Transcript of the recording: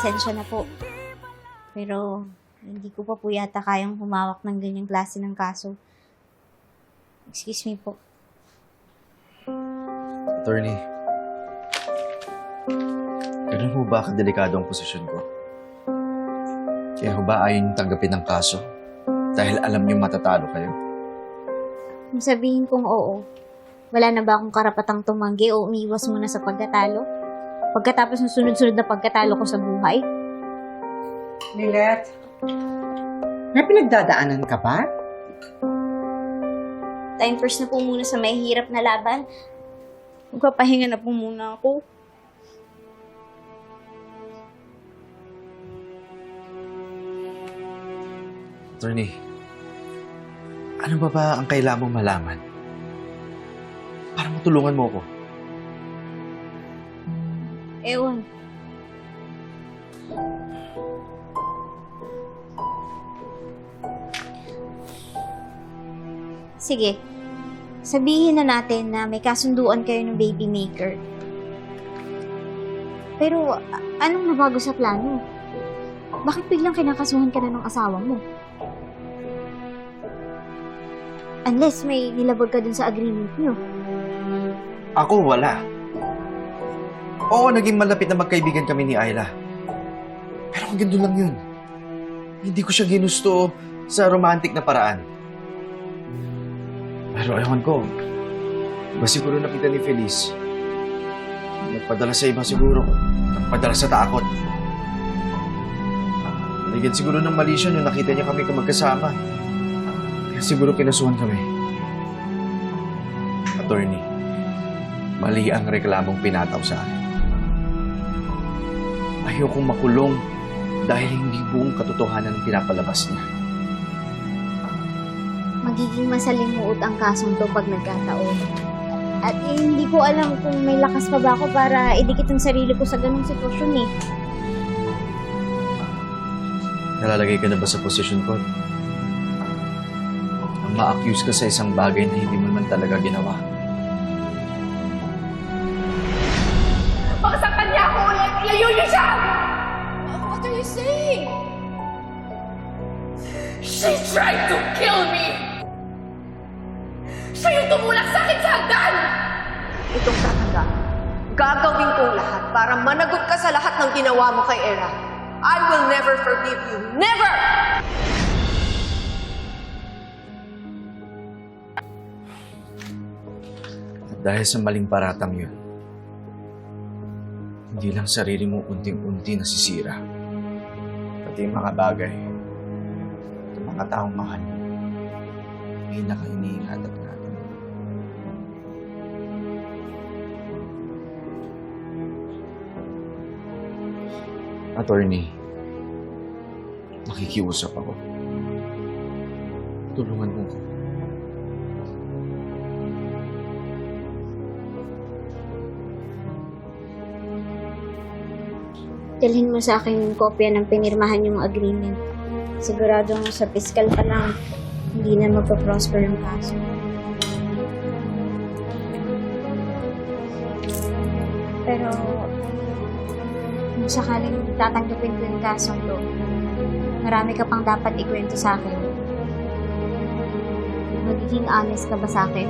Pasensya na po. Pero hindi ko pa po yata kayang humawak ng ganyang klase ng kaso. Excuse me po. Attorney, ganun ho ba kadelikado ang posisyon ko? Kaya ho ba ayaw niyong tanggapin ng kaso? Dahil alam niyo matatalo kayo? Kung sabihin kong oo, wala na ba akong karapatang tumanggi o umiwas muna sa pagkatalo? Pagkatapos ng sunod-sunod na pagkatalo ko sa buhay? Nilet, may pinagdadaanan ka ba? Time first na po muna sa mahihirap na laban. Magpapahinga na po muna ako. Attorney, ano ba ba ang kailangan mong malaman? Para matulungan mo ako. Ewan. Sige. Sabihin na natin na may kasunduan kayo ng baby maker. Pero, anong nabago sa plano? Bakit biglang kinakasuhan ka na ng asawa mo? Unless may nilabag ka dun sa agreement niyo. Ako, wala. Oo, naging malapit na magkaibigan kami ni Ayla. Pero ang ganda lang yun. Hindi ko siya ginusto sa romantic na paraan. Pero ewan ko, ba siguro nakita ni Feliz? Nagpadala sa iba siguro. Nagpadala sa takot. Nalagyan siguro ng mali siya nung nakita niya kami magkasama. Kaya siguro kinasuhan kami. Attorney, mali ang reklamong pinataw sa akin. Ayokong makulong dahil hindi buong katotohanan ang pinapalabas niya. magiging masalimuot ang kasong to pag nagkataon. At eh, hindi ko alam kung may lakas pa ba ako para idikit ang sarili ko sa ganung sitwasyon eh. Nalalagay ka na ba sa posisyon ko? Ang ma-accuse ka sa isang bagay na hindi mo man talaga ginawa. Pagsaktan niya ako ulit! Ilayo niyo siya! She tried to kill me! Siya yung tumulak sa akin sa hagdan! Itong tatanda, gagawin kong lahat para managot ka sa lahat ng ginawa mo kay Era. I will never forgive you. Never! At dahil sa maling paratang yun, hindi lang sarili mo unting-unti nasisira. Pati yung mga bagay, mga taong mahal mo, ay nakainiingatan natin. Attorney, nakikiusap ako. Tulungan mo ko. Dalhin mo sa akin yung kopya ng pinirmahan yung agreement. Sigurado sa fiscal pa lang, hindi na magpa-prosper ang kaso. Pero, kung sakaling tatanggapin ko yung kaso to, marami ka pang dapat ikwento sa akin. Magiging honest ka ba sa akin?